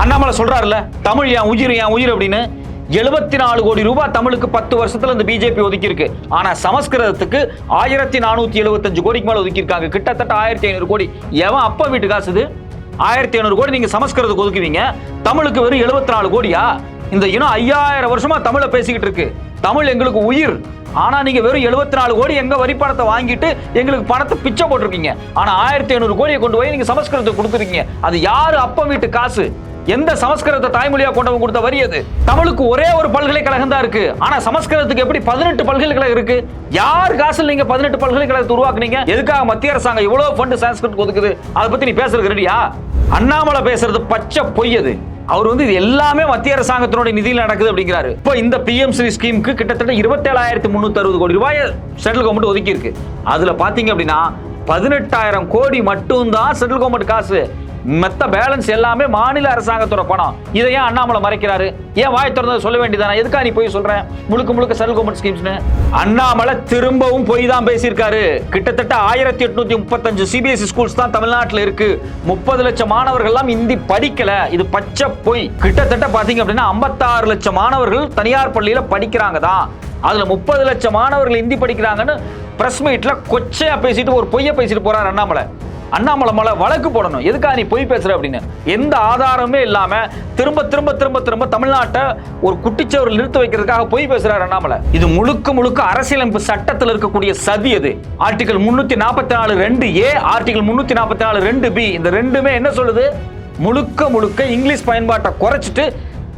அண்ணாமலை சொல்றாருல்ல தமிழ் என் உயிர் என் உயிர்? அப்படின்னு. எழுபத்தி நாலு கோடி ரூபாய் தமிழுக்கு பத்து வருஷத்துல இந்த பிஜேபி ஒதுக்கியிருக்கு. ஆனா சமஸ்கிருதத்துக்கு ஆயிரத்தி நானூத்தி எழுபத்தஞ்சு கோடிக்கு மேல ஒதுக்கியிருக்காங்க. கிட்டத்தட்ட ஆயிரத்தி ஐநூறு கோடி. எவன் அப்பா வீட்டு காசு இது? ஆயிரத்தி ஐநூறு கோடி நீங்க சமஸ்கிருதத்துக்கு ஒதுக்குவீங்க. தமிழுக்கு வெறும் எழுபத்தி நாலு கோடியா? இந்த இனம் ஐயாயிரம் வருஷமா தமிழை பேசிக்கிட்டு இருக்கு. தமிழ் எங்களுக்கு உயிர். ஆனா நீங்க வெறும் எழுபத்தி நாலு கோடி எங்க வரி பணத்தை வாங்கிட்டு எங்களுக்கு பணத்தை பிச்சை போட்டிருக்கீங்க? ஆனா ஆயிரத்தி ஐநூறு கோடியை கொண்டு போய் நீங்க சமஸ்கிருதத்தை கொடுக்குறீங்க அது யாரு அப்பா வீட்டு காசு? எந்த சமஸ்கிருதத்தை தாய்மொழியா கொண்டவங்க கொடுத்த வரி அது? தமிழுக்கு ஒரே ஒரு பல்கலைக்கழகம் தான் இருக்கு. ஆனா சமஸ்கிருதத்துக்கு எப்படி பதினெட்டு பல்கலைக்கழகம் இருக்கு? யார் காசுல நீங்க பதினெட்டு பல்கலைக்கழகத்தை உருவாக்குனீங்க? எதுக்காக மத்திய அரசாங்கம் இவ்வளவு ஃபண்ட் சான்ஸ்கிரிட் ஒதுக்குது? அதை பத்தி நீ பேசுறது ரெடியா? அண்ணாமலை பேசுறது பச்சை பொய்யது அவர் வந்து இது எல்லாமே மத்திய அரசாங்கத்தினுடைய நிதியில் நடக்குது அப்படிங்கிறாரு. இப்போ இந்த பிஎம் ஸ்ரீ ஸ்கீமுக்கு கிட்டத்தட்ட இருபத்தேழாயிரத்தி முந்நூற்றி அறுபது கோடி ரூபாய் சென்ட்ரல் கவர்மெண்ட் ஒதுக்கி இருக்கு பார்த்தீங்க அப்படின்னா பதினெட்டாயிரம் கோடி மட்டும்தான் சென்ட்ரல் கவர்மெண்ட் காசு. மற்ற பேலன்ஸ் எல்லாமே மாநில அரசாங்கத்தோட பணம். இதை ஏன் அண்ணாமலை மறைக்கிறாரு? ஏன் வாய் திறந்தது சொல்ல வேண்டியதானே எதுக்கா நீ போய் சொல்றேன் முழுக்க முழுக்க செல் கவர்மெண்ட் ஸ்கீம்ஸ்னு அண்ணாமலை திரும்பவும் பொய் தான் பேசியிருக்காரு. கிட்டத்தட்ட ஆயிரத்தி எட்நூத்தி முப்பத்தஞ்சு சிபிஎஸ்இ ஸ்கூல்ஸ் தான் தமிழ்நாட்டில் இருக்கு. முப்பது லட்சம் மாணவர்கள் எல்லாம் இந்தி படிக்கல. இது பச்சை பொய். கிட்டத்தட்ட பாத்தீங்க அப்படின்னா ஐம்பத்தாறு லட்சம் மாணவர்கள் தனியார் பள்ளியில படிக்கிறாங்க தான். அதுல முப்பது லட்சம் மாணவர்கள் இந்தி படிக்கிறாங்கன்னு பிரஸ் மீட்ல கொச்சையா பேசிட்டு ஒரு பொய்ய பேசிட்டு போறாரு அண்ணாமலை. அண்ணாமலை மேல வழக்கு போடணும். எதுக்காக நீ பொய் பேசுற அப்படின்னு? எந்த ஆதாரமே இல்லாம திரும்ப திரும்ப திரும்ப திரும்ப தமிழ்நாட்டை ஒரு குட்டிச்சவர் நிறுத்த வைக்கிறதுக்காக பொய் பேசுறாரு அண்ணாமலை. இது முழுக்க முழுக்க அரசியலமைப்பு சட்டத்தில் இருக்கக்கூடிய சதி அது. ஆர்டிகல் முன்னூத்தி நாற்பத்தி நாலு ரெண்டு ஏ ஆர்டிகல் முன்னூத்தி நாற்பத்தி நாலு ரெண்டு பி இந்த ரெண்டுமே என்ன சொல்லுது? முழுக்க முழுக்க இங்கிலீஷ் பயன்பாட்டை குறைச்சிட்டு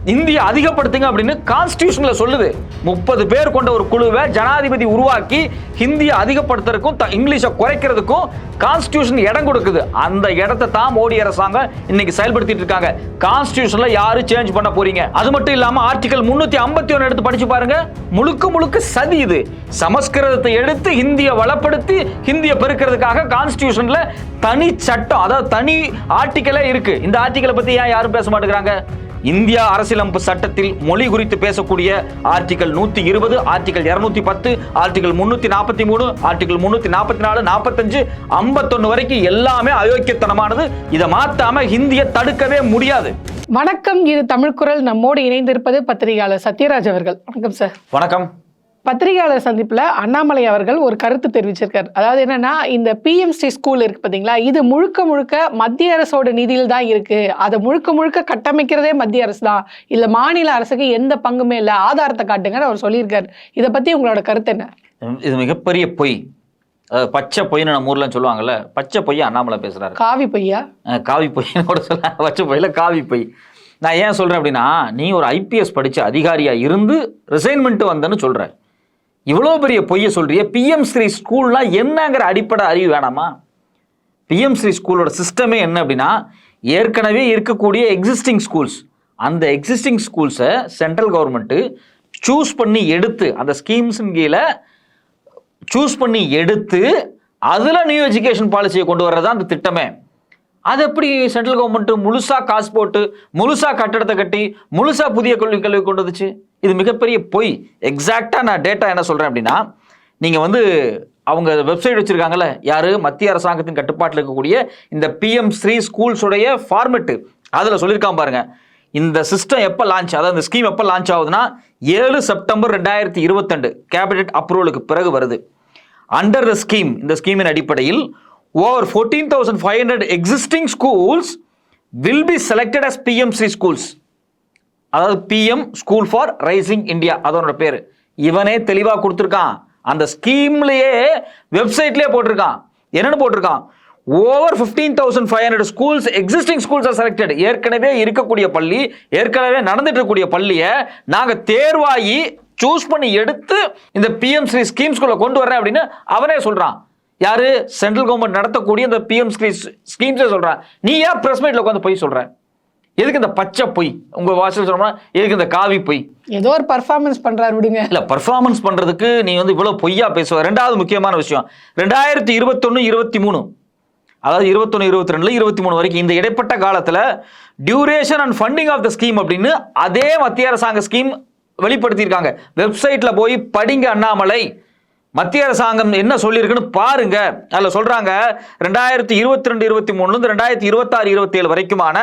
இந்தியா அதிகப்படுத்துங்க அப்படின்னு கான்ஸ்டியூஷன்ல சொல்லுது. முப்பது பேர் கொண்ட ஒரு குழுவை ஜனாதிபதி உருவாக்கி ஹிந்தியை அதிகப்படுத்துறதுக்கும் த- இங்கிலீஷை குறைக்கிறதுக்கும் கான்ஸ்டியூஷன் இடம் கொடுக்குது. அந்த இடத்தை தான் மோடி அரசாங்கம் இன்னைக்கு செயல்படுத்திட்டு இருக்காங்க. கான்ஸ்டியூஷன்ல யாரும் சேஞ்ச் பண்ண போறீங்க? அது மட்டும் இல்லாம ஆர்டிகல் முன்னூத்தி ஐம்பத்தி ஒன்னு எடுத்து படிச்சு பாருங்க. முழுக்க முழுக்க சதி இது. சமஸ்கிருதத்தை எடுத்து ஹிந்தியை வளப்படுத்தி ஹிந்தியை பெருக்கிறதுக்காக கான்ஸ்டியூஷன்ல தனி சட்டம் அதாவது தனி ஆர்டிக்கலே இருக்கு. இந்த ஆர்டிக்கலை பத்தி ஏன் யாரும் பேச மாட்டேங்கிறாங்க? இந்தியா அரசியலமைப்பு சட்டத்தில் மொழி குறித்து பேசக்கூடிய ஆர்டிகல் நூத்தி இருபது ஆர்டிகல் இருநூத்தி பத்து ஆர்டிகல் முன்னூத்தி நாற்பத்தி மூணு ஆர்டிகல் முன்னூத்தி நாற்பத்தி நாலு நாற்பத்தஞ்சு ஐம்பத்தொன்னு வரைக்கும் எல்லாமே அயோக்கியத்தனமானது. இதை மாத்தாம ஹிந்தியை தடுக்கவே முடியாது. வணக்கம் இது தமிழ் குரல். நம்மோடு இணைந்திருப்பது பத்திரிகையாளர் சத்யராஜ் அவர்கள். வணக்கம் சார். வணக்கம். பத்திரிகையாளர் சந்திப்புல அண்ணாமலை அவர்கள் ஒரு கருத்து தெரிவிச்சிருக்காரு. அதாவது என்னன்னா இந்த பிஎம்சி ஸ்கூல் இருக்கு பாத்தீங்களா இது முழுக்க முழுக்க மத்திய அரசோட நிதியில் தான் இருக்கு. அதை முழுக்க முழுக்க கட்டமைக்கிறதே மத்திய அரசு தான். இல்ல மாநில அரசுக்கு எந்த பங்குமே இல்லை ஆதாரத்தை காட்டுங்கன்னு அவர் சொல்லியிருக்காரு. இதை பத்தி உங்களோட கருத்து என்ன? இது மிகப்பெரிய பொய். பச்சை பொய்ன்னு நம்ம ஊர்ல சொல்லுவாங்கல்ல பச்சை பொய் அண்ணாமலை பேசுறாரு. காவி பொய்யா? காவி பொய்ன்னு கூட சொல்ல பச்சை பொய்யில காவி பொய். நான் ஏன் சொல்றேன் அப்படின்னா நீ ஒரு ஐபிஎஸ் படிச்ச அதிகாரியா இருந்து ரிசைன்மெண்ட் வந்தேன்னு சொல்ற இவ்வளோ பெரிய பொய்யை சொல்கிறிய பிஎம் ஸ்ரீ ஸ்கூல்லாம் என்னங்கிற அடிப்படை அறிவு வேணாமா? பிஎம் ஸ்ரீ ஸ்கூலோட சிஸ்டமே என்ன அப்படின்னா ஏற்கனவே இருக்கக்கூடிய எக்ஸிஸ்டிங் ஸ்கூல்ஸ் அந்த எக்ஸிஸ்டிங் ஸ்கூல்ஸை சென்ட்ரல் கவர்மெண்ட்டு சூஸ் பண்ணி எடுத்து அந்த ஸ்கீம்ஸின் கீழே சூஸ் பண்ணி எடுத்து அதில் நியூ எஜுகேஷன் பாலிசியை கொண்டு வர்றது தான் அந்த திட்டமே. அது எப்படி சென்ட்ரல் கவர்மெண்ட்டு முழுசாக காசு போட்டு முழுசாக கட்டடத்தை கட்டி முழுசாக புதிய கல்வி கல்வி கொண்டு வந்துச்சு? இது மிகப்பெரிய பொய். எக்ஸாக்டாக நான் டேட்டா என்ன சொல்கிறேன் அப்படின்னா நீங்கள் வந்து அவங்க வெப்சைட் வச்சிருக்காங்கல்ல யார்? மத்திய அரசாங்கத்தின் கட்டுப்பாட்டில் இருக்கக்கூடிய இந்த பிஎம் ஸ்ரீ ஸ்கூல்ஸுடைய ஃபார்மெட்டு அதில் சொல்லியிருக்கான் பாருங்கள் இந்த சிஸ்டம் எப்போ லான்ச் அதாவது இந்த ஸ்கீம் எப்போ லான்ச் ஆகுதுன்னா ஏழு செப்டம்பர் ரெண்டாயிரத்தி இருபத்தெண்டு கேபினெட் அப்ரூவலுக்கு பிறகு வருது. அண்டர் த ஸ்கீம் இந்த ஸ்கீமின் அடிப்படையில் over fourteen thousand five hundred existing schools will be selected as PM Shri schools அதாவது PM school for rising India அதனோட பேர். இவனே தெளிவாக கொடுத்துருக்கான். அந்த ஸ்கீம்லேயே வெப்சைட்லேயே போட்டிருக்கான். என்னென்னு போட்டிருக்கான்? Over fifteen thousand five hundred schools existing schools are selected ஏற்கனவே இருக்கக்கூடிய பள்ளி ஏற்கனவே நடந்துட்டு இருக்கக்கூடிய பள்ளியை நாங்கள் தேர்வாகி சூஸ் பண்ணி எடுத்து இந்த பிஎம் ஸ்ரீ ஸ்கீம்ஸ்குள்ளே கொண்டு வரேன் அப்படின்னு அவனே சொல்கிறான் யார்? சென்ட்ரல் கவர்மெண்ட் நடத்தக்கூடிய இந்த பிஎம் ஸ்ரீ ஸ்கீம்ஸே சொல்கிறான் நீ ஏன் ப்ரெஸ் மீட்டில் உட்காந்து போய் சொல்கிறேன் எதுக்கு இந்த பச்சை பொய்? உங்க வாசல் சொன்னோம்னா எதுக்கு இந்த காவி பொய்? ஏதோ ஒரு பர்ஃபார்மன்ஸ் பண்றாரு விடுங்க. இல்ல பர்ஃபார்மன்ஸ் பண்றதுக்கு நீ வந்து இவ்வளவு பொய்யா பேசுவ. ரெண்டாவது முக்கியமான விஷயம். ரெண்டாயிரத்தி இருபத்தொன்னு இருபத்தி மூணு. அதாவது இருபத்தொன்னு இருபத்தி ரெண்டுல இருபத்தி மூணு வரைக்கும் இந்த இடைப்பட்ட காலத்துல duration and funding of the scheme அப்படின்னு அதே மத்திய அரசாங்க ஸ்கீம் வெளிப்படுத்தியிருக்காங்க. வெப்சைட்ல போய் படிங்க அண்ணாமலை. மத்திய அரசாங்கம் என்ன சொல்லியிருக்குன்னு பாருங்க. அதில் சொல்றாங்க ரெண்டாயிரத்தி இருபத்தி ரெண்டு இருபத்தி மூணுலேருந்து ரெண்டாயிரத்தி இருபத்தாறு இருபத்தி ஏழு வரைக்குமான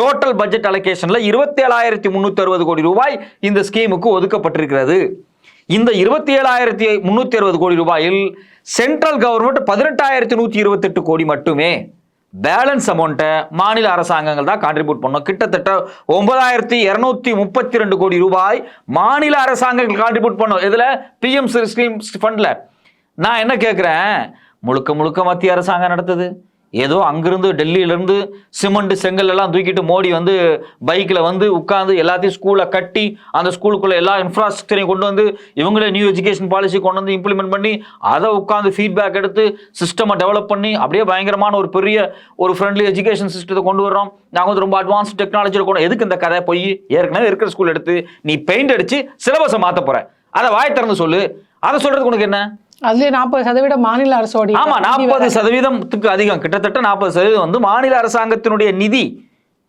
டோட்டல் பட்ஜெட் அலோகேஷனில் இருபத்தி ஏழாயிரத்தி அறுபது கோடி ரூபாய் இந்த ஸ்கீமுக்கு ஒதுக்கப்பட்டிருக்கிறது. இந்த இருபத்தி ஏழாயிரத்தி முந்நூற்றி அறுபது கோடி ரூபாயில் சென்ட்ரல் கவர்மெண்ட் பதினெட்டாயிரத்தி நூற்றி இருபத்தெட்டு கோடி மட்டுமே பேலன்ஸ் அமௌண்ட்டை மாநில அரசாங்கங்கள் தான் கான்ட்ரிபியூட் பண்ணோம் கிட்டத்தட்ட ஒன்பதாயிரத்தி இரநூத்தி முப்பத்தி ரெண்டு கோடி ரூபாய் மாநில அரசாங்கங்கள் கான்ட்ரிபியூட் பண்ணோம். இதில் பிஎம் ஸ்கீம் ஃபண்டில் நான் என்ன கேட்குறேன் முழுக்க முழுக்க மத்திய அரசாங்கம் நடத்துது. ஏதோ அங்கிருந்து டெல்லியிலேருந்து சிமெண்ட் செங்கல் எல்லாம் தூக்கிட்டு மோடி வந்து பைக்கில் வந்து உட்காந்து எல்லாத்தையும் ஸ்கூலை கட்டி அந்த ஸ்கூலுக்குள்ள எல்லா இன்ஃப்ராஸ்ட்ரக்சரையும் கொண்டு வந்து இவங்களே நியூ எஜுகேஷன் பாலிசி கொண்டு வந்து இம்ப்ளிமெண்ட் பண்ணி அதை உட்காந்து ஃபீட்பேக் எடுத்து சிஸ்டமை டெவலப் பண்ணி அப்படியே பயங்கரமான ஒரு பெரிய ஒரு ஃப்ரெண்ட்லி எஜுகேஷன் சிஸ்டத்தை கொண்டு வர்றோம். நாங்கள் வந்து ரொம்ப அட்வான்ஸ் டெக்னாலஜியில் கொண்டு எதுக்கு இந்த கதை? போய் ஏற்கனவே இருக்கிற ஸ்கூல் எடுத்து நீ பெயிண்ட் அடிச்சு சிலபஸை மாற்ற போகிற அதை வாய் திறந்து சொல்லு. அதை சொல்கிறதுக்கு உனக்கு என்ன? அதுலயே நாற்பது சதவீதம் மாநில அரசோட ஆமா நாற்பது சதவீதத்துக்கு அதிகம். கிட்டத்தட்ட நாற்பது சதவீதம் வந்து மாநில அரசாங்கத்தினுடைய நிதி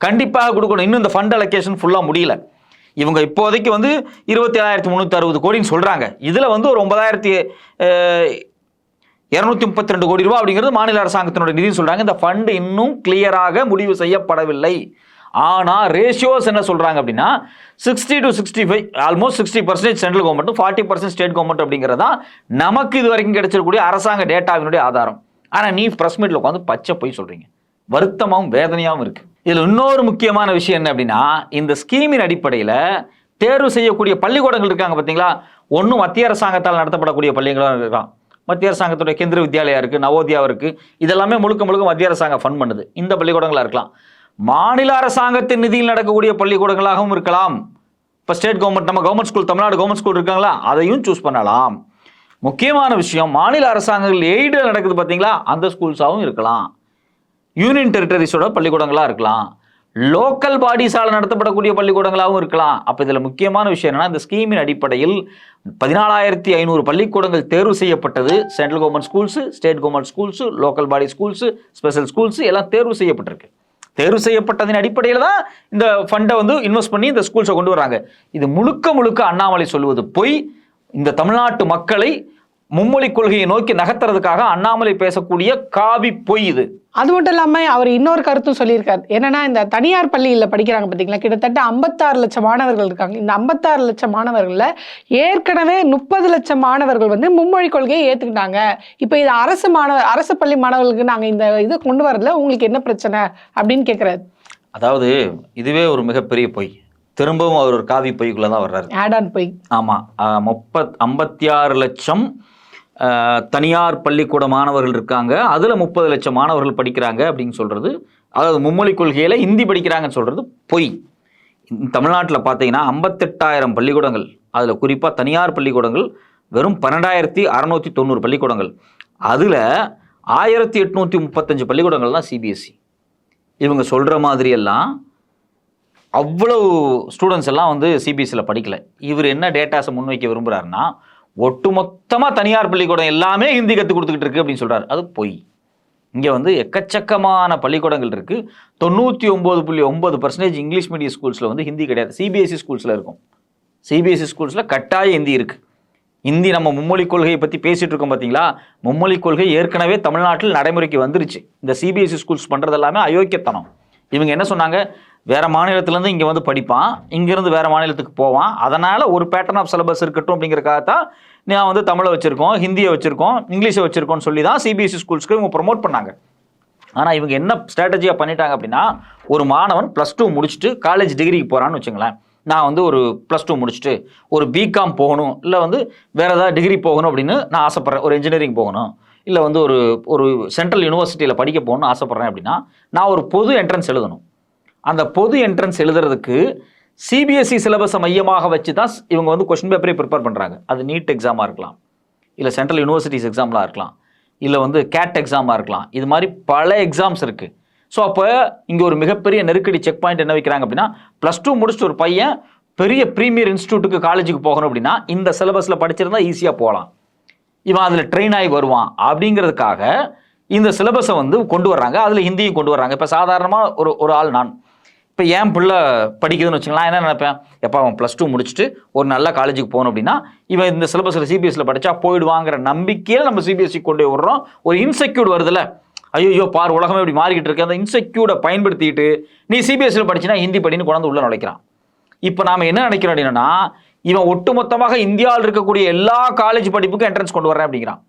கண்டிப்பாக கொடுக்கணும். இன்னும் இந்த ஃபண்ட் அலோகேஷன் ஃபுல்லா முடியல. இவங்க இப்போதைக்கு வந்து இருபத்தி ஏழாயிரத்தி முந்நூற்றி அறுபது கோடின்னு சொல்றாங்க. இதுல வந்து ஒரு ஒன்பதாயிரத்தி இரநூத்தி முப்பத்தி ரெண்டு கோடி ரூபாய் அப்படிங்கிறது மாநில அரசாங்கத்தினுடைய நிதின்னு சொல்றாங்க. இந்த ஃபண்ட் இன்னும் கிளியராக முடிவு செய்யப்படவில்லை. ஆனால் ரேஷியோஸ் என்ன சொல்கிறாங்க அப்படின்னா sixty to sixty five almost sixty percentage central government forty percent state government அப்படிங்கிறது தான் நமக்கு இது வரைக்கும் கிடைச்சிருக்கக்கூடிய அரசாங்க டேட்டாவினுடைய ஆதாரம். ஆனால் நீ ப்ரெஸ் மீட்ல உட்காந்து பச்சை போய் சொல்கிறீங்க வருத்தமாகவும் வேதனையாகவும் இருக்குது இதில் இன்னொரு முக்கியமான விஷயம் என்ன அப்படின்னா இந்த ஸ்கீமின் அடிப்படையில் தேர்வு செய்யக்கூடிய பள்ளிக்கூடங்கள் இருக்காங்க பார்த்தீங்களா ஒன்றும் மத்திய அரசாங்கத்தால் நடத்தப்படக்கூடிய பள்ளிகளும் இருக்கலாம் மத்திய அரசாங்கத்துடைய கேந்திர வித்யாலயா இருக்குது நவோதியா இருக்குது இதெல்லாமே முழுக்க முழுக்க மத்திய அரசாங்கம் ஃபண்ட் பண்ணுது. இந்த பள்ளிக்கூடங்களாக இருக்கலாம். மாநில அரசாங்கத்தின் நிதியில் நடக்கக்கூடிய பள்ளிக்கூடங்களாகவும் இருக்கலாம். இப்போ ஸ்டேட் கவர்மெண்ட் நம்ம government school Tamil Nadu government school இருக்காங்களா? அதையும் சூஸ் பண்ணலாம். முக்கியமான விஷயம் மாநில அரசாங்கங்கள் எய்டு நடக்குது பார்த்தீங்களா அந்த ஸ்கூல்ஸாகவும் இருக்கலாம். யூனியன் டெரிட்டரிஸோட பள்ளிக்கூடங்களாக இருக்கலாம். லோக்கல் பாடிஸால் நடத்தப்படக்கூடிய பள்ளிக்கூடங்களாகவும் இருக்கலாம். அப்போ இதில் முக்கியமான விஷயம் என்னென்னா இந்த ஸ்கீமின் அடிப்படையில் பதினாலாயிரத்தி ஐநூறு பள்ளிக்கூடங்கள் தேர்வு செய்யப்பட்டது. Central government schools state government schools local body schools special schools எல்லாம் தேர்வு செய்யப்பட்டிருக்கு. தேர்வு செய்யப்பட்டதின் அடிப்படையில் தான் இந்த ஃபண்டை வந்து இன்வெஸ்ட் பண்ணி இந்த ஸ்கூல்ஸை கொண்டு வராங்க இது முழுக்க முழுக்க அண்ணாமலை சொல்வது பொய். இந்த தமிழ்நாட்டு மக்களை மும்மொழி கொள்கையை நோக்கி நகர்த்துறதுக்காக அண்ணாமலை பேசக்கூடிய காவி பொய் இது. அது மட்டும் இல்லாம அவர் இன்னொரு கருத்தும் சொல்லியிருக்காரு. என்னன்னா இந்த தனியார் பள்ளியில படிக்கிறாங்க பாத்தீங்களா? கிட்டத்தட்ட ஐம்பத்தாறு லட்சம் மாணவர்கள் இருக்காங்க. இந்த ஐம்பத்தாறு லட்சம் மாணவர்கள்ல ஏற்கனவே முப்பது லட்சம் மாணவர்கள் வந்து மும்மொழி கொள்கையை ஏத்துக்கிட்டாங்க. இப்ப இது அரசு மாணவர் அரசு பள்ளி மாணவர்களுக்கு நாங்க இந்த இது கொண்டு வரதுல உங்களுக்கு என்ன பிரச்சனை? அப்படின்னு கேக்குறாரு. அதாவது இதுவே ஒரு மிகப்பெரிய பொய். திரும்பவும் அவர் ஒரு காவி பொய்க்குள்ள தான் வர்றாரு. ஆட் ஆன் போய். ஆமாம் முப்பத் ஐம்பத்தி ஆறு லட்சம் தனியார் பள்ளிக்கூட மாணவர்கள் இருக்காங்க. அதில் முப்பது லட்சம் மாணவர்கள் படிக்கிறாங்க அப்படின்னு சொல்கிறது அதாவது மும்மொழி கொள்கையில் ஹிந்தி படிக்கிறாங்கன்னு சொல்கிறது பொய். தமிழ்நாட்டில் பார்த்தீங்கன்னா ஐம்பத்தெட்டாயிரம் பள்ளிக்கூடங்கள். அதில் குறிப்பாக தனியார் பள்ளிக்கூடங்கள் வெறும் பன்னெண்டாயிரத்தி அறநூற்றி தொண்ணூறு பள்ளிக்கூடங்கள். அதில் ஆயிரத்தி எட்நூற்றி முப்பத்தஞ்சு பள்ளிக்கூடங்கள் தான் சிபிஎஸ்சி இவங்க சொல்கிற மாதிரியெல்லாம் அவ்வளவு ஸ்டூடெண்ட்ஸ் எல்லாம் வந்து சிபிஎஸ்சியில் படிக்கலை. இவர் என்ன டேட்டாஸை முன்வைக்க விரும்புகிறாருன்னா ஒட்டுமொத்தமாக தனியார் பள்ளிக்கூடம் எல்லாமே ஹிந்தி கற்றுக் கொடுத்துக்கிட்டு இருக்கு அப்படின்னு சொல்கிறார் அது பொய். இங்கே வந்து எக்கச்சக்கமான பள்ளிக்கூடங்கள் இருக்குது தொண்ணூற்றி ஒம்பது புள்ளி ஒம்பது பர்சன்டேஜ் இங்கிலீஷ் மீடியம் ஸ்கூல்ஸில் வந்து ஹிந்தி கிடையாது. சிபிஎஸ்சி ஸ்கூல்ஸில் இருக்கும். சிபிஎஸ்சி ஸ்கூல்ஸில் கட்டாய ஹிந்தி இருக்குது இந்தி நம்ம மும்மொழி கொள்கையை பற்றி பேசிகிட்டு இருக்கோம் பார்த்தீங்களா மும்மொழி கொள்கை ஏற்கனவே தமிழ்நாட்டில் நடைமுறைக்கு வந்துருச்சு. இந்த சிபிஎஸ்சி ஸ்கூல்ஸ் பண்ணுறது எல்லாமே அயோக்கியத்தனம். இவங்க என்ன சொன்னாங்க? வேறு மாநிலத்திலேருந்து இங்கே வந்து படிப்பான். இங்கேருந்து வேறு மாநிலத்துக்கு போவான். அதனால் ஒரு பேட்டர்ன் ஆஃப் சிலபஸ் இருக்கட்டும் அப்படிங்கிறக்காக தான் நான் வந்து தமிழை வச்சுருக்கோம் ஹிந்தியை வச்சுருக்கோம் இங்கிலீஷை வச்சுருக்கோன்னு சொல்லி தான் சிபிஎஸ்சி ஸ்கூல்ஸ்க்கு இவங்க ப்ரொமோட் பண்ணாங்க. ஆனால் இவங்க என்ன ஸ்ட்ராட்டஜியாக பண்ணிட்டாங்க அப்படின்னா ஒரு மாணவன் ப்ளஸ் டூ முடிச்சுட்டு காலேஜ் டிகிரிக்கு போகிறான்னு வச்சுங்களேன். நான் வந்து ஒரு ப்ளஸ் டூ முடிச்சுட்டு ஒரு பிகாம் போகணும் இல்லை வந்து வேறு ஏதாவது டிகிரி போகணும் அப்படின்னு நான் ஆசைப்பட்றேன். ஒரு இன்ஜினியரிங் போகணும் இல்லை வந்து ஒரு ஒரு சென்ட்ரல் யூனிவர்சிட்டியில் படிக்க போகணும்னு ஆசைப்பட்றேன் அப்படின்னா நான் ஒரு பொது என்ட்ரன்ஸ் எழுதணும். அந்த பொது என்ட்ரன்ஸ் எழுதுறதுக்கு சிபிஎஸ்சி சிலபஸை மையமாக வச்சு தான் இவங்க வந்து கொஷின் பேப்பரே ப்ரிப்பேர் பண்ணுறாங்க அது நீட் எக்ஸாமாக இருக்கலாம். இல்லை சென்ட்ரல் யூனிவர்சிட்டிஸ் எக்ஸாம்லாம் இருக்கலாம். இல்லை வந்து கேட் எக்ஸாமாக இருக்கலாம். இது மாதிரி பல எக்ஸாம்ஸ் இருக்குது ஸோ அப்போ இங்கே ஒரு மிகப்பெரிய நெருக்கடி செக் பாயிண்ட் என்ன வைக்கிறாங்க அப்படின்னா ப்ளஸ் டூ முடிச்சுட்டு ஒரு பையன் பெரிய ப்ரீமியர் இன்ஸ்டியூட்டுக்கு காலேஜுக்கு போகணும் அப்படின்னா இந்த சிலபஸில் படிச்சிருந்தா ஈஸியாக போகலாம் இவன் அதில் ட்ரெயின் ஆகி வருவான். அப்படிங்கிறதுக்காக இந்த சிலபஸை வந்து கொண்டு வர்றாங்க. அதில் ஹிந்தியும் கொண்டு வர்றாங்க. இப்போ சாதாரணமாக ஒரு ஒரு ஆள் நான் இப்போ என் பிள்ளை படிக்குதுன்னு வச்சுக்கலாம் என்ன நினைப்பேன்? எப்போ அவன் ப்ளஸ் டூ முடிச்சுட்டு ஒரு நல்ல காலேஜுக்கு போகணும் அப்படின்னா இவன் இந்த சிலபஸில் சிபிஎஸ்சியில் படித்தா போயிடுவாங்கிற நம்பிக்கையில் நம்ம சிபிஎஸ்சி கொண்டு விடுறோம். ஒரு இன்செக்யூர்ட் வருதுல்ல. ஐயோ பார் உலகமே இப்படி மாறிக்கிட்டு இருக்கு. அந்த இன்செக்யூர்டை பயன்படுத்திட்டு நீ சிபிஎஸ்சியில் படிச்சினா ஹிந்தி படின்னு கொண்டாந்து உள்ள நுழைக்கிறான். இப்போ நாம் என்ன நினைக்கிறோம் அப்படின்னா இவன் ஒட்டுமொத்தமாக இந்தியாவில் இருக்கக்கூடிய எல்லா காலேஜ் படிப்புக்கும் என்ட்ரன்ஸ் கொண்டு வரேன் அப்படிங்கிறான்.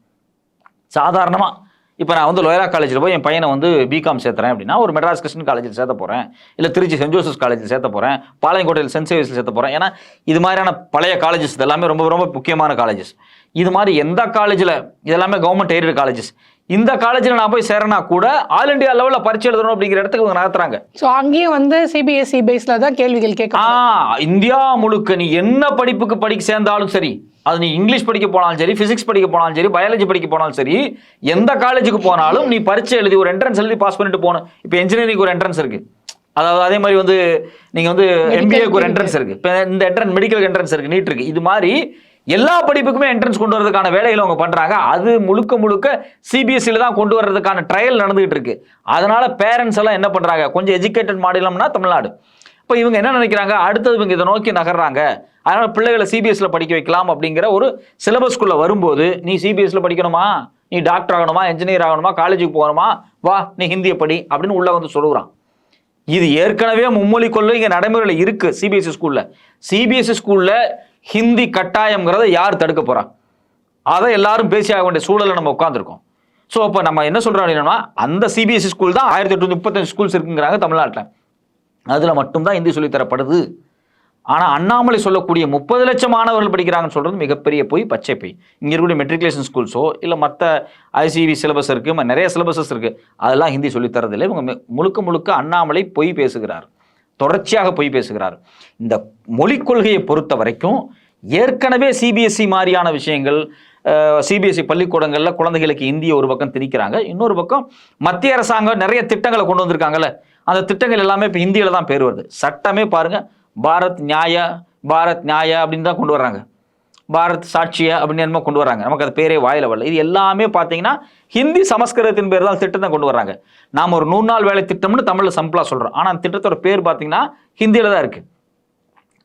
சாதாரணமாக இப்போ நான் வந்து லோயலா காலேஜில் போய் என் பையனை வந்து பிகாம் சேர்த்துறேன் அப்படின்னா ஒரு மெட்ராஸ் கிருஷ்ணன் காலேஜில் சேர்த்த போகிறேன் இல்லை திருச்சி சென்ட் ஜோசப்ஸ் காலேஜில் சேர்த்த போகிறேன் பாளையங்கோட்டையில் சென்ட் சேவியஸில் சேர்த்த போகிறேன் ஏன்னா இது மாதிரியான பழைய காலேஜஸ் இதெல்லாமே ரொம்ப ரொம்ப முக்கியமான காலேஜஸ். இது மாதிரி எந்த காலேஜில் இதெல்லாமே கவர்மெண்ட் எய்டட் காலேஜஸ். இந்த காலேஜில் நான் போய் சேரனா கூட ஆல் இந்தியா லெவலில் பரிச்சை எழுதணும் அப்படிங்கிற இடத்துக்கு இவங்க நகர்த்துறாங்க. ஸோ அங்கேயும் வந்து சிபிஎஸ்சி பேஸ்ல E தான் கேள்விகள் கேட்க ஆ இந்தியா முழுக்க நீ என்ன படிப்புக்கு படிக்க சேர்ந்தாலும் சரி அது நீ இங்கிலீஷ் படிக்க போனாலும் சரி பிசிக்ஸ் படிக்க போனாலும் சரி பயாலஜி படிக்க போனாலும் சரி எந்த காலேஜுக்கு போனாலும் நீ பரீட்சை எழுதி ஒரு என்ட்ரன்ஸ் எழுதி பாஸ் பண்ணிட்டு போகணும். இப்போ இன்ஜினியரிங் ஒரு என்ட்ரன்ஸ் இருக்கு. அதாவது அதே மாதிரி வந்து நீங்க வந்து எம்பிஏக்கு ஒரு என்ட்ரன்ஸ் இருக்கு. இப்போ இந்த என்ட்ரன்ஸ் மெடிக்கல் என்ட்ரன்ஸ் இருக்கு நீட் இருக்கு. இது மாதிரி எல்லா படிப்புக்குமே என்ட்ரன்ஸ் கொண்டு வரதுக்கான வேலைகளை அவங்க பண்றாங்க. அது முழுக்க முழுக்க சிபிஎஸ்சியில் தான் கொண்டு வர்றதுக்கான ட்ரையல் நடந்துகிட்டு இருக்கு. அதனால பேரண்ட்ஸ் எல்லாம் என்ன பண்றாங்க? கொஞ்சம் எஜுகேட்டட் மாநிலம்னா தமிழ்நாடு. இப்போ இவங்க என்ன நினைக்கிறாங்க? அடுத்தது இவங்க இதை நோக்கி நகர்றாங்க. அதனால பிள்ளைகளை சிபிஎஸ்சியில் படிக்க வைக்கலாம் அப்படிங்கிற ஒரு சிலபஸ்க்குள்ள வரும்போது நீ சிபிஎஸ்சியில் படிக்கணுமா? நீ டாக்டர் ஆகணுமா? இன்ஜினியர் ஆகணுமா? காலேஜுக்கு போகணுமா? வா நீ ஹிந்தியை படி அப்படின்னு உள்ளே வந்து சொல்லுறான். இது ஏற்கனவே மும்மொழி கொள்கை இங்கே நடைமுறையில் இருக்குது சிபிஎஸ்சி ஸ்கூலில் சிபிஎஸ்சி ஸ்கூலில் ஹிந்தி கட்டாயம்ங்கிறத யார் தடுக்க போகிறான் அதை எல்லாரும் பேசி ஆக வேண்டிய சூழலில் நம்ம உட்காந்துருக்கோம் ஸோ அப்போ நம்ம என்ன சொல்கிறோம் அப்படின்னா அந்த சிபிஎஸ்சி ஸ்கூல் தான் ஆயிரத்தி எட்டு முப்பத்தஞ்சு ஸ்கூல்ஸ் இருக்குங்கிறாங்க தமிழ்நாட்டில். அதில் மட்டும்தான் ஹிந்தி சொல்லித் தரப்படுது. ஆனால் அண்ணாமலை சொல்லக்கூடிய முப்பது லட்சம் மாணவர்கள் படிக்கிறாங்கன்னு சொல்கிறது மிகப்பெரிய போய் பச்சை போய். இங்கே இருக்கக்கூடிய மெட்ரிகுலேஷன் ஸ்கூல்ஸோ இல்லை மற்ற ஐசிவி சிலபஸ் இருக்குது நிறைய சிலபஸஸ் இருக்குது அதெல்லாம் ஹிந்தி சொல்லித்தரதில்லை இவங்க முழுக்க முழுக்க அண்ணாமலை பொய் பேசுகிறார். தொடர்ச்சியாக பொய் பேசுகிறார். இந்த மொழிக் கொள்கையை பொறுத்த வரைக்கும் ஏற்கனவே சிபிஎஸ்சி மாதிரியான விஷயங்கள் சிபிஎஸ்சி பள்ளிக்கூடங்களில் குழந்தைகளுக்கு இந்திய ஒரு பக்கம் திணிக்கிறாங்க இன்னொரு பக்கம் மத்திய அரசாங்கம் நிறைய திட்டங்களை கொண்டு வந்திருக்காங்கல்ல. அந்த திட்டங்கள் எல்லாமே இப்போ ஹிந்தியில் தான் பேர் வருது. சட்டமே பாருங்க பாரத் நியாய பாரத் நியாய அப்படின்னு தான் கொண்டு வர்றாங்க. பாரத் சாட்சிய அப்படின்னு என்னமோ கொண்டு வராங்க நமக்கு அது பேரே வாயில வரல. இது எல்லாமே பார்த்தீங்கன்னா ஹிந்தி சமஸ்கிருதத்தின் பேர் தான் திட்டத்தை கொண்டு வராங்க நாம் ஒரு நூறு நாள் வேலை திட்டம்னு தமிழில் சிம்பிளாக சொல்கிறோம் ஆனால் அந்த திட்டத்தோட பேர் பார்த்தீங்கன்னா ஹிந்தியில் தான் இருக்குது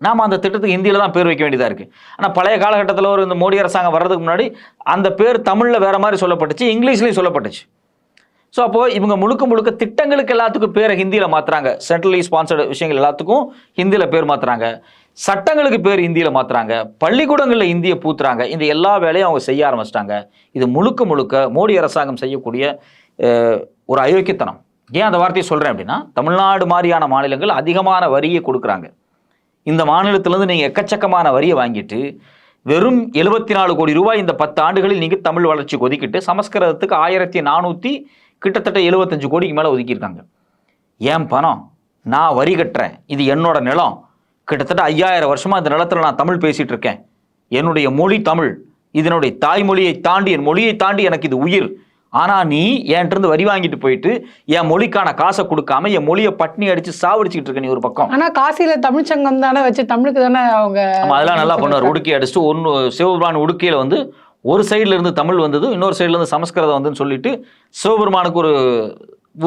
நாம் அந்த திட்டத்துக்கு ஹிந்தியில் தான் பேர் வைக்க வேண்டியதாக இருக்குது ஆனால் பழைய காலகட்டத்தில் ஒரு இந்த மோடி அரசாங்கம் வர்றதுக்கு முன்னாடி அந்த பேர் தமிழில் வேற மாதிரி சொல்லப்பட்டுச்சு இங்கிலீஷ்லேயும் சொல்லப்பட்டுச்சு. ஸோ அப்போ இவங்க முழுக்க முழுக்க திட்டங்களுக்கு எல்லாத்துக்கும் பேரை ஹிந்தியில் மாத்துறாங்க. சென்ட்ரலி ஸ்பான்சர்டு விஷயங்கள் எல்லாத்துக்கும் ஹிந்தியில் பேர் மாத்துறாங்க. சட்டங்களுக்கு பேர் ஹிந்தியில் மாத்துறாங்க. பள்ளிக்கூடங்களில் இந்தியை பூத்துறாங்க. இந்த எல்லா வேலையும் அவங்க செய்ய ஆரம்பிச்சிட்டாங்க. இது முழுக்க முழுக்க மோடி அரசாங்கம் செய்யக்கூடிய ஒரு அயோக்கியத்தனம். ஏன் அந்த வார்த்தையை சொல்கிறேன் அப்படின்னா தமிழ்நாடு மாதிரியான மாநிலங்கள் அதிகமான வரியை கொடுக்குறாங்க. இந்த மாநிலத்திலேருந்து நீங்கள் எக்கச்சக்கமான வரியை வாங்கிட்டு வெறும் எழுபத்தி நாலு கோடி ரூபாய் இந்த பத்து ஆண்டுகளில் நீங்கள் தமிழ் வளர்ச்சி ஒதுக்கிட்டு சமஸ்கிருதத்துக்கு ஆயிரத்தி நானூற்றி கிட்டத்தட்ட எழுபத்தஞ்சு கோடிக்கு மேலே ஒதுக்கியிருக்காங்க. ஏன் பணம்? நான் வரி கட்டுறேன். இது என்னோட நிலம். கிட்டத்தட்ட ஐயாயிரம் வருஷமா இந்த நிலத்தில் நான் தமிழ் பேசிட்டு இருக்கேன். என்னுடைய மொழி தமிழ். இதனுடைய தாய்மொழியை தாண்டி என் மொழியை தாண்டி எனக்கு இது உயிர். ஆனா நீ என்கிட்ட வரி வாங்கிட்டு போயிட்டு என் மொழிக்கான காசை கொடுக்காம என் மொழியை பட்னி அடிச்சு சாவடிச்சுக்கிட்டு இருக்க நீ ஒரு பக்கம். ஆனா காசியில தமிழ்ச்சங்கம் தானே வச்சு தமிழுக்கு தானே அவங்க அதெல்லாம் நல்லா பண்ணுவார். உடுக்கி அடிச்சுட்டு ஒன்று சிவபெருமான் உடுக்கையில் வந்து ஒரு சைடுல இருந்து தமிழ் வந்ததும் இன்னொரு சைடுல இருந்து சமஸ்கிருதம் வந்துன்னு சொல்லிட்டு சிவபெருமானுக்கு ஒரு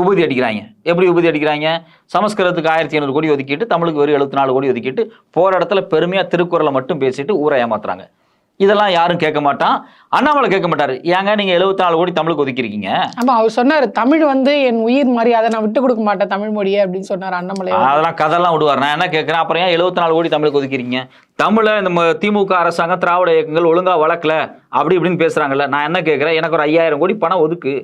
உபதி அடிக்கிறாங்க. எப்படி உபதி அடிக்கிறாங்க? சமஸ்கிருதத்துக்கு ஆயிரத்தி ஐநூறு கோடி ஒதுக்கிட்டு தமிழுக்கு வெறும் எழுபத்தி நாலு கோடி ஒதுக்கிட்டு போற இடத்துல பெருமையாக திருக்குறளை மட்டும் பேசிட்டு ஊரை ஏமாத்துறாங்க. இதெல்லாம் யாரும் கேட்க மாட்டான். அண்ணாமலை கேட்க மாட்டாரு. ஏங்க நீங்க எழுபத்தி நாலு கோடி தமிழுக்கு ஒதுக்கியிருக்கீங்க? ஆமா அவர் சொன்னாரு தமிழ் வந்து என் உயிர் மாதிரி அதை நான் விட்டு கொடுக்க மாட்டேன் தமிழ் மொழியை அப்படின்னு சொன்னார் அண்ணாமலை அதெல்லாம் கதெல்லாம் விடுவார். நான் என்ன கேட்குறேன் அப்புறம் ஏன் எழுபத்தி நாலு கோடி தமிழுக்கு ஒதுக்கிறீங்க தமிழை இந்த திமுக அரசாங்கம் திராவிட இயக்கங்கள் ஒழுங்கா வளர்க்கல அப்படி இப்படின்னு பேசுறாங்கல்ல. நான் என்ன கேட்குறேன் எனக்கு ஒரு ஐயாயிரம் கோடி பணம் ஒதுக்கு.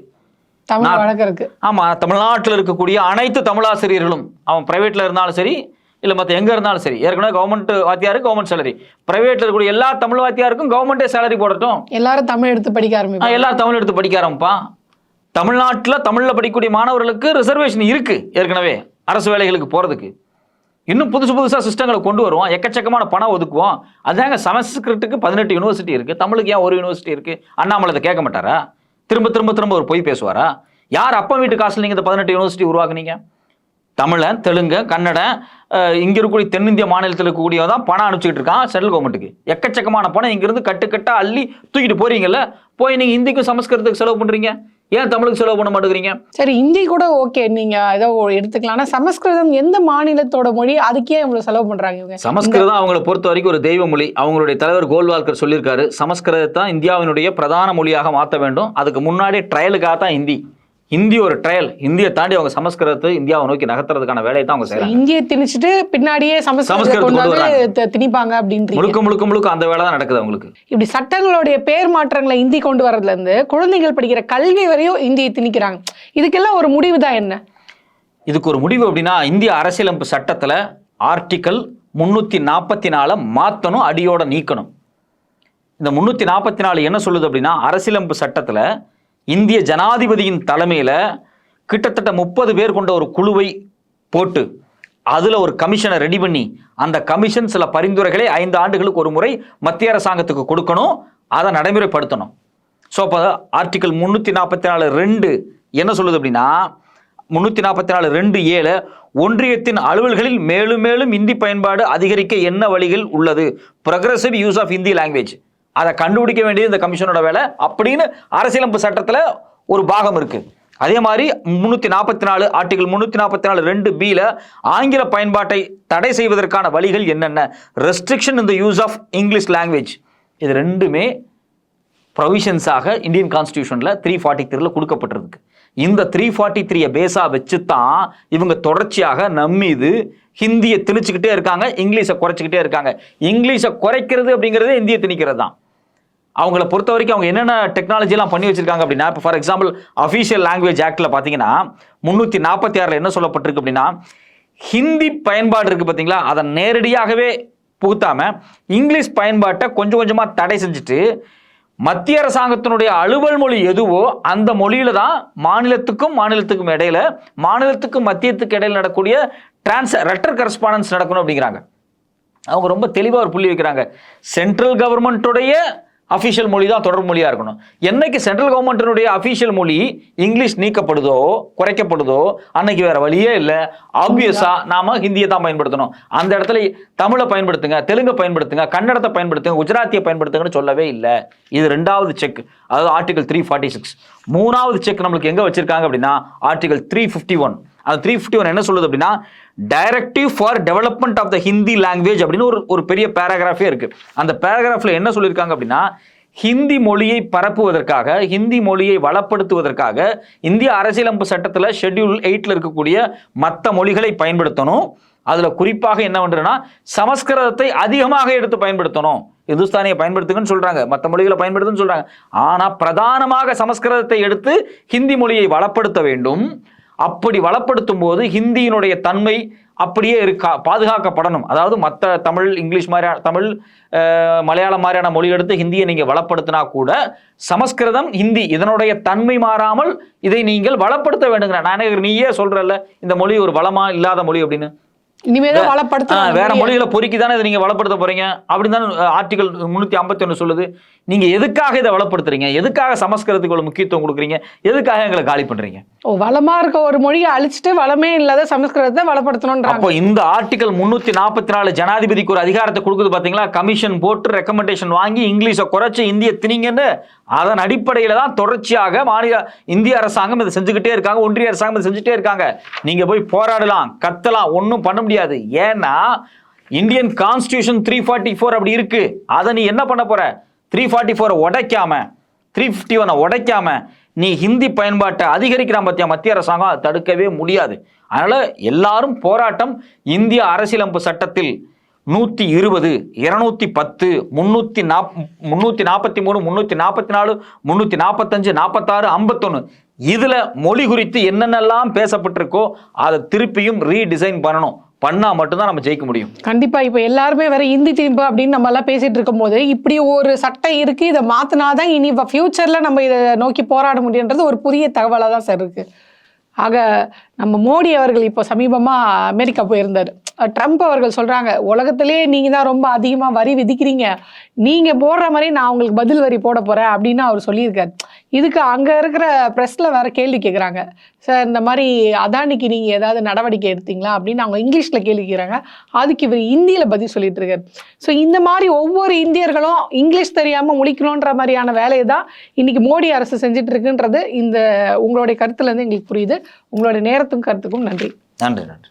தமிழ் நான்- வழக்கருக்கு ஆமா தமிழ்நாட்டில் இருக்கக்கூடிய அனைத்து தமிழாசிரியர்களும் அவன் பிரைவேட்ல இருந்தாலும் சரி இல்ல மற்ற எங்க இருந்தாலும் சரி. ஏற்கனவே கவர்மெண்ட் வாத்தியாரு கவர்மெண்ட் சேலரி பிரைவேட்ல இருக்கக்கூடிய எல்லா தமிழ் வாத்தியாருக்கும் கவர்மெண்டே சேலரி போடட்டும். எல்லாரும் தமிழ் எடுத்து படிக்க ஆரம்பிப்பாங்க. ஆ, எல்லாரும் தமிழ் எடுத்து படிக்க ஆரம்பிப்பான் தமிழ்நாட்டில் தமிழில் படிக்கக்கூடிய மாணவர்களுக்கு ரிசர்வேஷன் இருக்கு ஏற்கனவே அரசு வேலைகளுக்கு போகிறதுக்கு இன்னும் புதுசு புதுசாக சிஸ்டங்களை கொண்டு வருவோம். எக்கச்சக்கமான பணம் ஒதுக்குவோம். அதாங்க சமஸ்கிருத்துக்கு பதினெட்டு யூனிவர்சிட்டி இருக்குது தமிழுக்கு ஏன் ஒரு யூனிவர்சிட்டி இருக்குது அண்ணாமலை கேட்க மாட்டாரா? திரும்ப திரும்ப திரும்ப ஒரு பொய் பேசுவாரா? யார் அப்பா வீட்டு காசில் நீங்கள் இந்த பதினெட்டு யூனிவர்சிட்டி உருவாக்குனீங்க? தமிழன் தெலுங்கு கன்னடம் இங்க இருக்கக்கூடிய தென்னிந்திய மாநிலத்தில் இருக்கக்கூடியவன் தான் பணம் அனுப்பிச்சிட்டு இருக்கான் சென்ட்ரல் கவர்மெண்ட்டுக்கு எக்கச்சக்கமான பணம் இங்கிருந்து கட்டு கட்டா அள்ளி தூக்கிட்டு போறீங்கல்ல போய் நீங்க இந்திக்கும் சமஸ்கிருதத்துக்கு செலவு பண்றீங்க. ஏன் தமிழுக்கு செலவு பண்ண மாட்டேங்கிறீங்க? சரி ஹிந்தி கூட ஓகே நீங்க ஏதோ எடுத்துக்கலாம். ஆனா சமஸ்கிருதம் எந்த மாநிலத்தோட மொழி அதுக்கே இவ்வளவு செலவு பண்றாங்க இவங்க. சமஸ்கிருதம் அவங்கள பொறுத்த வரைக்கும் ஒரு தெய்வ மொழி. அவங்களுடைய தலைவர் கோல்வால்கர் சொல்லியிருக்காரு சமஸ்கிருதத்தை இந்தியாவினுடைய பிரதான மொழியாக மாற்ற வேண்டும். அதுக்கு முன்னாடி ட்ரையலுக்காக தான் ஹிந்தி ஹிந்தி ஒரு ட்ரையல் இந்தியை தாண்டி அவங்க சமஸ்கிருதத்தை இந்தியாவை நோக்கி நகர்த்துறதுக்கான வேலையை தான் அவங்க செய்யறாங்க. இந்திய திணிச்சிட்டு பின்னாடியே சமஸ்கிருதத்தை திணிப்பாங்க அப்படின்றீங்க. முழுக்க முழுக்க முழுக்க அந்த வேலை தான் நடக்குது அவங்களுக்கு. இப்படி சட்டங்களுடைய பேர் மாற்றங்களை இந்தி கொண்டு வரதுல இருந்து குழந்தைகள் படிக்கிற கல்வி வரையும் இந்தியை திணிக்கிறாங்க. இதுக்கெல்லாம் ஒரு முடிவு தான் என்ன? இதுக்கு ஒரு முடிவு அப்படின்னா இந்திய அரசியலமைப்பு சட்டத்துல ஆர்டிக்கல் முன்னூத்தி நாற்பத்தி நாலை மாத்தணும் அடியோட நீக்கணும். இந்த முன்னூத்தி நாற்பத்தி நாலு என்ன சொல்லுது அப்படின்னா அரசியலமைப்பு சட்டத்துல இந்திய ஜனாதிபதியின் தலைமையில் கிட்டத்தட்ட முப்பது பேர் கொண்ட ஒரு குழுவை போட்டு அதில் ஒரு கமிஷனை ரெடி பண்ணி அந்த கமிஷன் சில பரிந்துரைகளை ஐந்து ஆண்டுகளுக்கு ஒரு முறை மத்திய அரசாங்கத்துக்கு கொடுக்கணும். அதை நடைமுறைப்படுத்தணும். ஸோ அப்போ ஆர்டிக்கல் முந்நூற்றி நாற்பத்தி நாலு ரெண்டு என்ன சொல்லுது அப்படின்னா முந்நூற்றி நாற்பத்தி நாலு ரெண்டு ஏழு ஒன்றியத்தின் அலுவல்களில் மேலும் மேலும் இந்தி பயன்பாடு அதிகரிக்க என்ன வழிகள் உள்ளது? Progressive use of Hindi language அதை கண்டுபிடிக்க வேண்டியது இந்த கமிஷனோட வேலை அப்படின்னு அரசியலமைப்பு சட்டத்தில் ஒரு பாகம் இருக்கு. அதே மாதிரி முந்நூற்றி நாற்பத்தி நாலு ஆர்டிகல் முந்நூற்றி நாற்பத்தி நாலு ரெண்டு பியில் ஆங்கில பயன்பாட்டை தடை செய்வதற்கான வழிகள் என்னென்ன? ரெஸ்ட்ரிக்ஷன் இந்த யூஸ் ஆஃப் இங்கிலீஷ் லாங்குவேஜ் இது ரெண்டுமே ப்ரொவிஷன்ஸாக இந்தியன் கான்ஸ்டியூஷனில் த்ரீ ஃபார்ட்டி த்ரீல கொடுக்கப்பட்டிருக்கு. இந்த த்ரீ ஃபார்ட்டி த்ரீயை பேஸாக வச்சு தான் இவங்க தொடர்ச்சியாக நம்மீது ஹிந்தியை திணிச்சுக்கிட்டே இருக்காங்க இங்கிலீஷை குறைச்சிக்கிட்டே இருக்காங்க. இங்கிலீஷை குறைக்கிறது அப்படிங்கிறதே இந்தியை திணிக்கிறது தான் அவங்கள பொறுத்த வரைக்கும் அவங்க என்னென்ன டெக்னாலஜிலாம் பண்ணி வச்சிருக்காங்க அப்படின்னா இப்போ ஃபார் எக்ஸாம்பிள் அஃபீஷியல் லாங்குவேஜ் ஆக்டில் பார்த்தீங்கன்னா முந்நூற்றி நாற்பத்தி ஆறில் என்ன சொல்லப்பட்டிருக்கு அப்படின்னா ஹிந்தி பயன்பாடு இருக்குது பார்த்தீங்களா அதை நேரடியாகவே புகுத்தாமல் இங்கிலீஷ் பயன்பாட்டை கொஞ்சம் கொஞ்சமாக தடை செஞ்சுட்டு மத்திய அரசாங்கத்தினுடைய அலுவல் மொழி எதுவோ அந்த மொழியில தான் மாநிலத்துக்கும் மாநிலத்துக்கும் இடையில மாநிலத்துக்கும் மத்தியத்துக்கு இடையில நடக்கக்கூடிய டிரான்ஸ் ரெட்டர் கரஸ்பாண்டன்ஸ் நடக்கணும் அப்படிங்கிறாங்க. அவங்க ரொம்ப தெளிவாக ஒரு புள்ளி வைக்கிறாங்க. சென்ட்ரல் கவர்மெண்ட்டுடைய அஃபிஷியல் மொழி தான் தொடர் மொழியாக இருக்கணும். என்னைக்கு சென்ட்ரல் கவர்மெண்ட்டினுடைய அஃபிஷியல் மொழி இங்கிலீஷ் நீக்கப்படுதோ குறைக்கப்படுதோ அன்னைக்கு வேற வழியே இல்லை. ஆப்வியஸாக நாம ஹிந்தியை தான் பயன்படுத்தணும். அந்த இடத்துல தமிழை பயன்படுத்துங்க தெலுங்கை பயன்படுத்துங்க கன்னடத்தை பயன்படுத்துங்க குஜராத்தியை பயன்படுத்துங்கன்னு சொல்லவே இல்லை. இது ரெண்டாவது செக் அதாவது ஆர்டிகல் த்ரீ ஃபார்ட்டி சிக்ஸ் மூணாவது செக் நம்மளுக்கு எங்கே வச்சிருக்காங்க அப்படின்னா ஆர்டிகல் த்ரீ ஃபிஃப்டி ஒன் அந்த த்ரீ ஃபிஃப்டி ஒன் என்ன சொல்லுது அப்படின்னா directive for development of the Hindi language அப்படின்னு ஒரு ஒரு பெரிய பேராகிராஃபே இருக்கு. அந்த பேராகிராஃபில் என்ன சொல்லியிருக்காங்க அப்படின்னா ஹிந்தி மொழியை பரப்புவதற்காக ஹிந்தி மொழியை வளப்படுத்துவதற்காக இந்திய அரசியலமைப்பு சட்டத்தில் ஷெட்யூல் எயிட்டில் இருக்கக்கூடிய மற்ற மொழிகளை பயன்படுத்தணும். அதில் குறிப்பாக என்ன பண்ணுறதுன்னா சமஸ்கிருதத்தை அதிகமாக எடுத்து பயன்படுத்தணும். இந்துஸ்தானியை பயன்படுத்துங்கன்னு சொல்கிறாங்க மற்ற மொழிகளை பயன்படுத்துன்னு சொல்கிறாங்க ஆனால் பிரதானமாக சமஸ்கிருதத்தை எடுத்து ஹிந்தி மொழியை வளப்படுத்த வேண்டும். அப்படி வளப்படுத்தும் போது ஹிந்தியினுடைய தன்மை அப்படியே இருக்கா பாதுகாக்கப்படணும். அதாவது மற்ற தமிழ் இங்கிலீஷ் மாதிரியான தமிழ் மலையாளம் மாதிரியான மொழி எடுத்து ஹிந்தியை நீங்கள் வளப்படுத்தினா கூட சமஸ்கிருதம் ஹிந்தி இதனுடைய தன்மை மாறாமல் இதை நீங்கள் வளப்படுத்த வேண்டுங்கிற நான் நீயே சொல்கிறல்ல இந்த மொழி ஒரு வளமாக இல்லாத மொழி அப்படின்னு. இனிமேதான் வளப்படுத்த வேற மொழிகளை பொறுக்கி தானே இதை நீங்க வளப்படுத்த போறீங்க? அப்படின்னு தானே ஆர்டிகல் முன்னூத்தி ஐம்பத்தி ஒன்று சொல்லுது. நீங்க எதுக்காக இதை வளப்படுத்துறீங்க? எதுக்காக சமஸ்கிருதத்துக்கு இவ்வளவு முக்கியத்துவம் கொடுக்குறீங்க? எதுக்காக எங்களை காலி பண்றீங்க? ஓ வளமா இருக்க ஒரு மொழியை அழிச்சிட்டு வளமே இல்லாத சமஸ்கிருதத்தை வளப்படுத்தணும்ன்றாங்க. அப்போ இந்த ஆர்டிகல் முன்னூத்தி நாற்பத்தி நாலு ஜனாதிபதிக்கு ஒரு அதிகாரத்தை கொடுக்குது பாத்தீங்களா? கமிஷன் போட்டு ரெக்கமெண்டேஷன் வாங்கி இங்கிலீஷை குறைச்சு இந்திய திணிங்கன்னு அதன் அடிப்படையில தான் தொடர்ச்சியாக மாநில இந்திய அரசாங்கம் இதை செஞ்சுக்கிட்டே இருக்காங்க ஒன்றிய அரசாங்கம் இதை செஞ்சுட்டே இருக்காங்க. நீங்க போய் போராடலாம் கத்தலாம் ஒன்றும் பண்ண முடியாது. ஏன்னா Indian constitution three forty four அப்படி இருக்கு. அதை நீ என்ன பண்ண போற? த்ரீ ஃபார்ட்டி ஃபோரை உடைக்காம த்ரீ ஃபிஃப்டி ஒனை உடைக்காம நீ ஹிந்தி பயன்பாட்டை அதிகரிக்கிறான் பத்தியா? மத்திய அரசாங்கம் அதை தடுக்கவே முடியாது. அதனால எல்லாரும் போராட்டம் இந்திய அரசியலமைப்பு சட்டத்தில் நூற்றி இருபது இருநூத்தி பத்து முந்நூற்றி நாப் முந்நூற்றி நாற்பத்தி மூணு முந்நூற்றி நாற்பத்தி நாலு முந்நூற்றி நாற்பத்தஞ்சு நாற்பத்தாறு ஐம்பத்தொன்று இதில் மொழி குறித்து என்னென்னலாம் பேசப்பட்டிருக்கோ அதை திருப்பியும் ரீடிசைன் பண்ணணும். பண்ணால் மட்டும்தான் நம்ம ஜெயிக்க முடியும். கண்டிப்பா இப்ப எல்லாருமே வேற இந்தி திரும்ப அப்படின்னு நம்ம எல்லாம் பேசிட்டு இருக்கும்போது இப்படி ஒரு சட்டம் இருக்கு இதை மாத்தினாதான் இனி ஃபியூச்சர்ல நம்ம இதை நோக்கி போராட முடியுன்றது ஒரு புதிய தகவலாக தான் சார் இருக்கு. ஆக நம்ம மோடி அவர்கள் இப்போ சமீபமாக அமெரிக்கா போயிருந்தார். ட்ரம்ப் அவர்கள் சொல்கிறாங்க உலகத்திலே நீங்கள் தான் ரொம்ப அதிகமாக வரி விதிக்கிறீங்க. நீங்கள் போடுற மாதிரி நான் உங்களுக்கு பதில் வரி போட போகிறேன் அப்படின்னு அவர் சொல்லியிருக்காரு. இதுக்கு அங்கே இருக்கிற ப்ரெஸ்ஸில் வேறு கேள்வி கேட்குறாங்க சார் இந்த மாதிரி அதானிக்கு நீங்கள் ஏதாவது நடவடிக்கை எடுத்தீங்களா? அப்படின்னு அவங்க இங்கிலீஷில் கேள்வி கேட்குறாங்க அதுக்கு இவர் இந்தியில் பதில் சொல்லிட்டு இருக்காரு ஸோ இந்த மாதிரி ஒவ்வொரு இந்தியர்களும் இங்கிலீஷ் தெரியாமல் முழிக்கணுன்ற மாதிரியான வேலையை தான் இன்னைக்கு மோடி அரசு செஞ்சுட்டு இருக்குன்றது இந்த உங்களுடைய கருத்துலேருந்து எங்களுக்கு புரியுது. உங்களுடைய நேரத்துக்கும் கருத்துக்கும் நன்றி. நன்றி நன்றி.